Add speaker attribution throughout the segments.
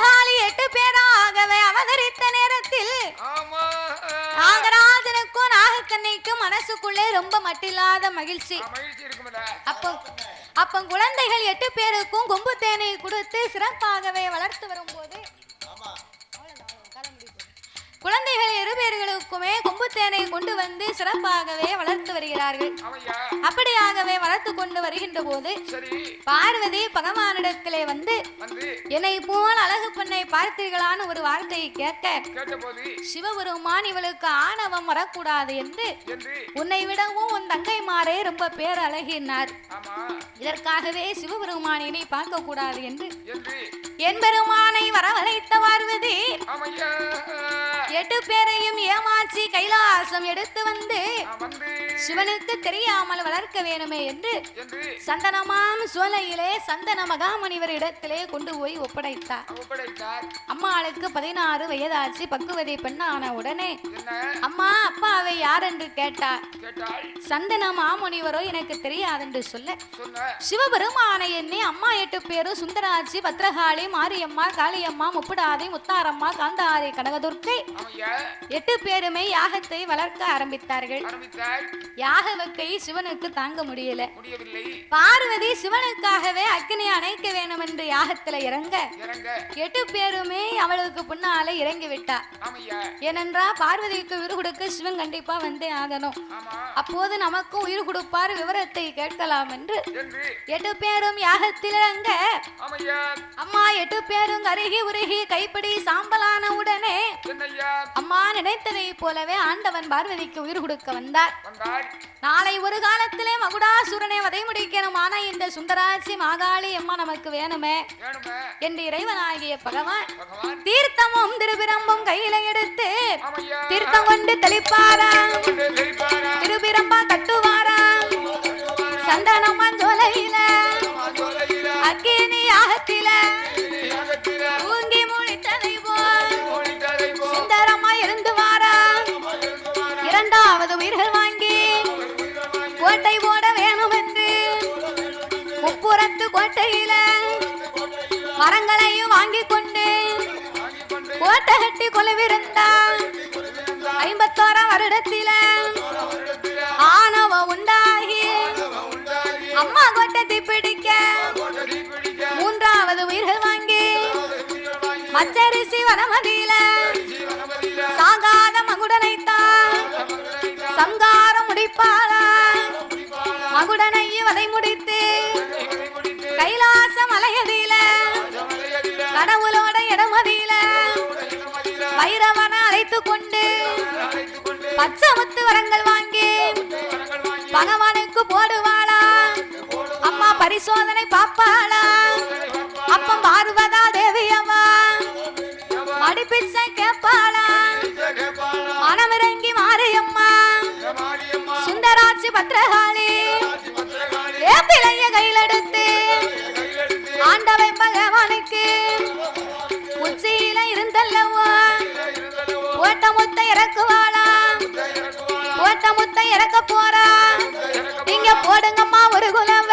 Speaker 1: அட்டகாளி எட்டு பேராகவே அவதரித்த நேரத்தில் நாகராஜனுக்கும் நாகக்கண்ணிக்கும் மனசுக்குள்ளே ரொம்ப மட்டில்லாத மகிழ்ச்சி. அப்போ அப்போ குழந்தைகள் எட்டு பேருக்கும் கொம்பு தேனை கொடுத்து சிறப்பாகவே வளர்த்து வரும்போது குழந்தைகள் இரு பேர்களுக்குமே கொம்பு தேனை கொண்டு வந்து சிறப்பாகவே வளர்த்து வருகிறார்கள். அப்படியாகவே வளர்த்து கொண்டு வருகின்ற போது பார்வதி பகவானிடத்திலே வந்து என்னை போல் அழகு பெண்ணை பார்த்தீர்களான்னு ஒரு வார்த்தையை கேட்க சிவபெருமான் இவளுக்கு ஆணவம் வரக்கூடாது என்று உன்னை விடவும் உன் தங்கைமாரே ரொம்ப பேர் அழகினார். இதற்காகவே சிவபெருமானினை பார்க்க கூடாது என்று என் பெருமானை வரவழைத்த பார்வதி எட்டு பேரையும் ஏமாற்றி கைலாசம் எடுத்து வந்து சிவனுக்கு தெரியாமல் வளர்க்க வேணுமே என்று சந்தனமாம் சோலையிலே சந்தன மகாமுனிவர் இடத்திலே கொண்டு போய் ஒப்படைத்தார். அம்மாளுக்கு பதினாறு வயதாச்சு பக்குவதை பெண்ணான உடனே
Speaker 2: என்ன?
Speaker 1: அம்மா அப்பாவை யார் என்று கேட்டார் சந்தன மாமுனிவரோ எனக்கு தெரியாதென்று சொல்ல சிவபெருமானை எண்ணி அம்மா எட்டு பேரும் சுந்தராட்சி பத்ரகாளி மாரியம்மா காளியம்மா முப்புடாதி முத்தாரம்மா காந்தாரி கனகதுர்க்கை எட்டு பேருமே யாகத்தை வளர்க்க ஆரம்பித்தார்கள்.
Speaker 2: ஆரம்பித்தார்
Speaker 1: யாகவக்கை சிவனுக்கு தாங்க முடியல. பார்வதி சிவனுக்காகவே அக்கினி அணைக்க வேண்டும் என்று யாகத்துல இறங்க. எட்டு பேருமே அவளுக்கு பின்னால இறங்கி விட்டா ஏனென்றா பார்வதிக்கு உயிர் கொடுக்க சிவன் கண்டிப்பா வந்தே ஆகணும். அப்போது நமக்கும் உயிர் கொடுப்பார் விவரத்தை கேட்கலாம் என்று. எட்டு பேரும் யாகத்தில் இறங்க. அம்மா எட்டு பேரும் கருகி உருகி கைப்பிடி சாம்பலான உடனே அம்மா நினைத்ததை போலவே ஆண்டவன் பார்வதிக்கு உயிர் கொடுக்க வந்தார். நாளை ஒரு காலத்திலே மகுடாசுரனை வதை முடிக்கணும். ஆனா இந்த சுந்தராட்சி மாகாளி அம்மா நமக்கு வேணுமே? என்று இறைவனாகிய பகவான் தீர்த்தமும் திருபிரம்பும் கையில எடுத்து தீர்த்தம் கொண்டு தெளிப்பாராம்
Speaker 2: தெளிப்பாரா?
Speaker 1: திருபிரம்பா கட்டுவாராம் சந்தனம் மஞ்சோலையில அக்கினி யாகத்தில தூங்கி முழித்ததை போல் இரண்டாவது உயிர்கள் வாங்கி கோட்டை போட வேணும் என்று முப்புறத்து கோட்டையில மரங்களையும் வாங்கி கொண்டு கோட்டை கட்டி கொலுவிருந்தான் ஐம்பத்தோரா வருடத்தில
Speaker 2: வருடத்தில
Speaker 1: ஆணவ உண்டாகி அம்மா கோட்டை தீப்பிடிக்க
Speaker 2: பிடிக்க
Speaker 1: மூன்றாவது உயிர்கள் வாங்கி மச்சரிசி வனமதியில
Speaker 2: சாகாதம்
Speaker 1: சங்காரம் முடிப்பாளா
Speaker 2: முடிப்பாளா
Speaker 1: மகுடனையும் முடித்து
Speaker 2: கைலாசம் முடித்து
Speaker 1: கடவுளோட இடமதியில வைரவன அழைத்து கொண்டு பச்சை முத்து வரங்கள் வாங்கி பகவானுக்கு போடுவாளா அம்மா பரிசோதனை பாப்பாளா
Speaker 2: பத்திரகாளி.
Speaker 1: வேப்பிலைய கையில் எடுத்து ஆண்டவன் பகவானுக்கு உச்சியில இருந்தல்லவா?
Speaker 2: இருந்தனவோ
Speaker 1: ஓட்ட முத்த இறக்குவாளா?
Speaker 2: இறக்குவாளா
Speaker 1: ஓட்ட முத்த இறக்க போறா? நீங்க போடுங்கம்மா ஒரு குலவ.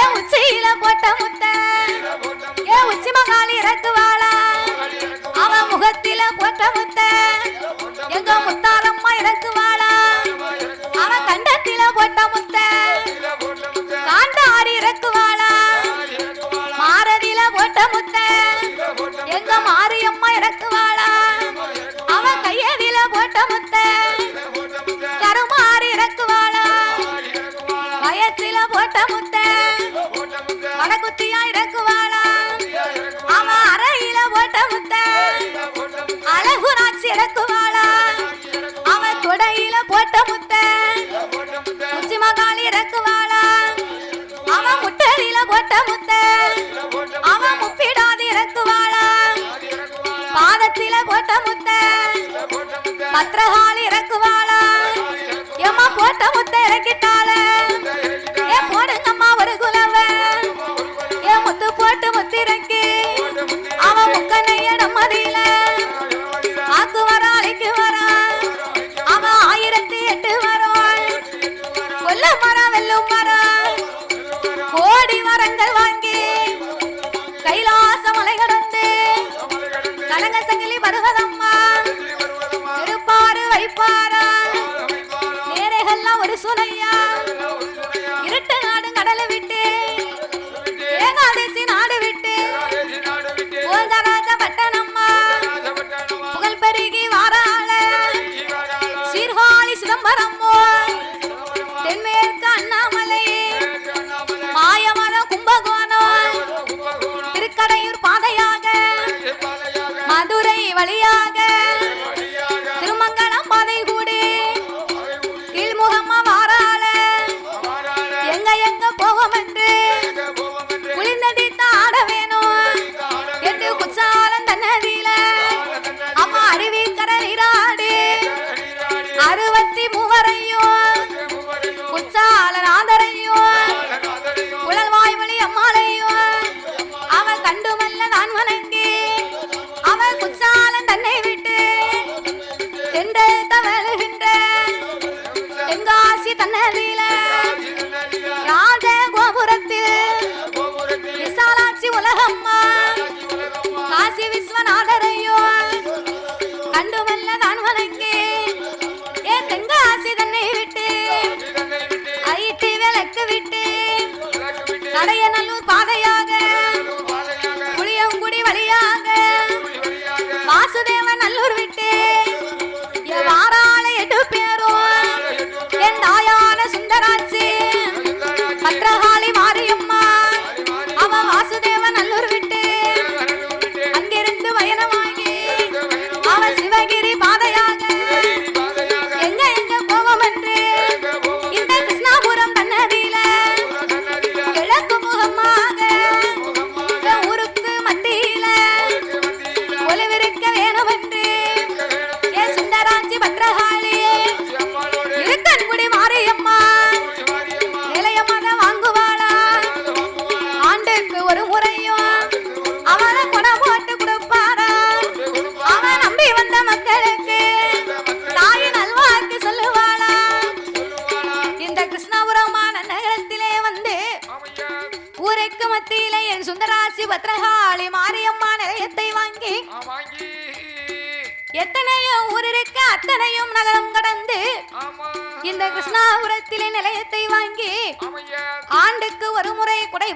Speaker 1: ஏன் உச்சியில போட்ட முத்த. ஏன் உச்சி மகாலி இறக்குவாளா? அவன் முகத்தில போட்ட முத்த. எங்க முத்தாரம்மா இறக்குவாள்? கண்டத்தில போட்ட முத்த.
Speaker 2: போட்டம்
Speaker 1: காண்டாரி இறக்குவாளா? மாரதியில போட்ட முத்த.
Speaker 2: போட்டம்
Speaker 1: எங்க மாரியம்மா இறக்குவாளா? அவ கையதில போட்ட முத்த. கருமாறு இறக்குவாளா? வயத்தில போட்ட முத்த.
Speaker 2: போட்டம்
Speaker 1: வடகுத்தியா இறக்குவாளா? அவ அறையில போட்ட முத்த.
Speaker 2: போட்டம்
Speaker 1: அழகுராட்சி இறக்குவாளா? மகாளி அவன் முட்டடியில போட்ட முத்த
Speaker 2: போட்டம்
Speaker 1: அவன் முப்பிடாது இறக்குவாளா பாதத்தில போட்ட முத்த
Speaker 2: போட்டம்
Speaker 1: இறக்குவாளா போட்ட முத்த இறக்கிட்டாள. ஏ போடுங்கம்மா ஒரு குலவ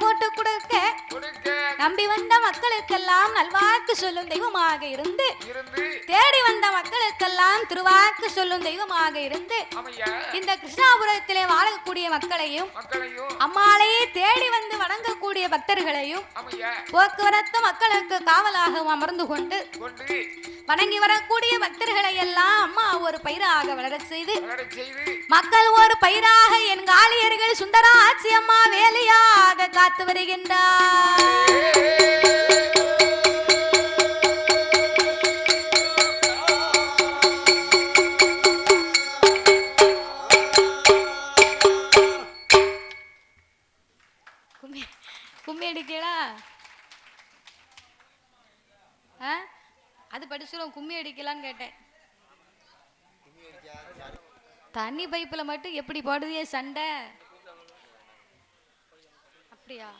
Speaker 1: போட்டு கொடுக்க நம்பி வந்த மக்களுக்கெல்லாம் நல்வாக்கு சொல்லும் தெய்வமாக இருந்து தேடி வந்த மக்களுக்கெல்லாம் திருவாக்கு சொல்லும் தெய்வமாக இருந்து இந்த கிருஷ்ணாபுரத்திலே வாழக்கூடிய மக்களையும் அம்மாளையே தேடி வந்து வணங்கக்கூடிய பக்தர்களையும் போக்குவரத்து மக்களுக்கு காவலாக அமர்ந்து கொண்டு வணங்கி வரக்கூடிய பக்தர்களை எல்லாம் அம்மா ஒரு பயிராக வளர செய்து மக்கள் ஒரு பயிராக என் காளியர்கள் சுந்தரா ஆட்சி அம்மா வேலையாக காத்து வருகின்றார். கும்மி அடிக்கலா ஆ? அது படிச்சுடும் கும்மி அடிக்கலான்னு கேட்டேன். தண்ணி பைப்பில் மட்டும் எப்படி பாடுதே சண்டை? அப்படியா?